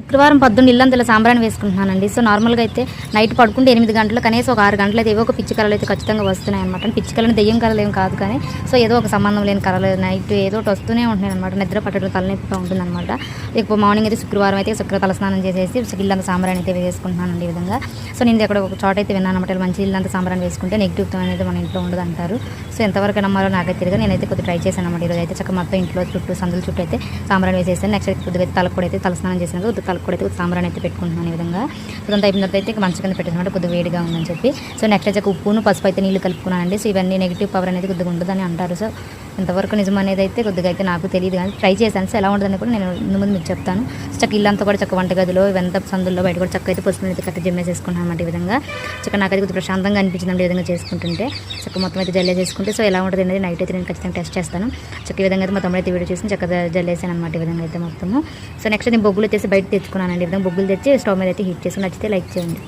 శుక్రవారం పొద్దున్న ఇల్లంతలో సాంబ్రాన్ని వేసుకుంటున్నానండి. సో నార్మల్గా అయితే నైట్ పడుకుంటే ఎనిమిది గంటలు కనీసం ఒక ఆరు గంటలు అయితే ఏవో ఒక పిచ్చి కళలు అయితే ఖచ్చితంగా వస్తున్నాయి అనమాట పిచ్చి కళలు దెయ్యం కళలు ఏం కాదు కానీ సో ఏదో ఒక సంబంధం లేని కళలు నైట్ ఏదో ఒకటి వస్తూనే ఉంటున్నాయి అనమాట నిద్ర పట్టడం తలనొప్పిగా ఉంటుందన్నమాట. ఇక మార్నింగ్ అయితే శుక్రవారం అయితే శుక్ర తలస్నానం చేసేసి ఇల్లంత సాంబ్రాన్ని అయితే వేసుకుంటున్నానండి ఈ విధంగా. సో నేను ఇక్కడ ఒక చోట అయితే విన్నాను అనమాట మంచి ఇల్లంత సాంబ్రాన్ని వేసుకుంటే నెగిటివ్ అనేది మన ఇంట్లో ఉండదు అంటారు. సో ఎంతవరకు నమ్మాలో నాకైతే తెలియదు. నేనైతే కొద్దిగా ట్రై చేశాను అనమాట ఈరోజు అయితే చక్కగా మొత్తం ఇంట్లో చుట్టూ సందుల చుట్టూ అయితే సాంబ్రాన్ని వేసేసాను. నెక్స్ట్ అయితే కొద్దిగా తలకు కూడా అయితే తలస్నానం చేసాను కొద్దిగా సాంబార్ అయితే సాంబ్రాన్ని అయితే పెట్టుకుంటున్నాను ఈ విధంగా. ఇదంతా అయిపోయిన తర్వాత అయితే మంచి కింద పెట్టేసాను. కొద్దిగా వేడిగా ఉందని చెప్పి. సో నెక్స్ట్ అయితే ఉప్పును పసుపు అయితే నీళ్ళు కలుపుకున్నానండి. సో ఇవన్నీ నెగిటివ్ పవర్ అనేది కొద్దిగా ఉంటుందని అంటారు. సో ఎంతవరకు నిజం అనేది అయితే కొద్దిగా అయితే నాకు తెలియదు కానీ ట్రై చేశాను. సో ఎలా ఉంటుందని కూడా నేను ముందు ముందు మీకు చెప్తాను. చక్క ఇల్లంతా కూడా చక్క వంటగదిలో ఇవంతా సందుల్లో బయట కూడా చక్క అయితే పసుపు అయితే కట్ట జమ్మేసేసుకున్నాను అన్నమాట ఈ విధంగా. చక్క నాకైతే కొద్దిగా ప్రశాంతంగా అనిపించింది ఈ విధంగా చేసుకుంటుంటే. చక్క మొత్తం అయితే జల్లే చేసుకుంటే సో ఎలా ఉంటుంది అనేది నైట్ అయితే నేను ఖచ్చితంగా టెస్ట్ చేస్తాను. చక్క ఈ విధంగా అయితే మా తమ్ముడు అయితే వీడియో చూసి చక్కగా జల్లేసాను అనమాట ఈ విధంగా అయితే మొత్తము. సో నెక్స్ట్ నేను బొగ్గులు వచ్చేసి బయట తెచ్చుకున్నానండి. ఈ విధంగా బొగ్గులు తెచ్చి స్టవ్ మీద అయితే హీట్ చేసి నచ్చితే లైక్ చేయండి.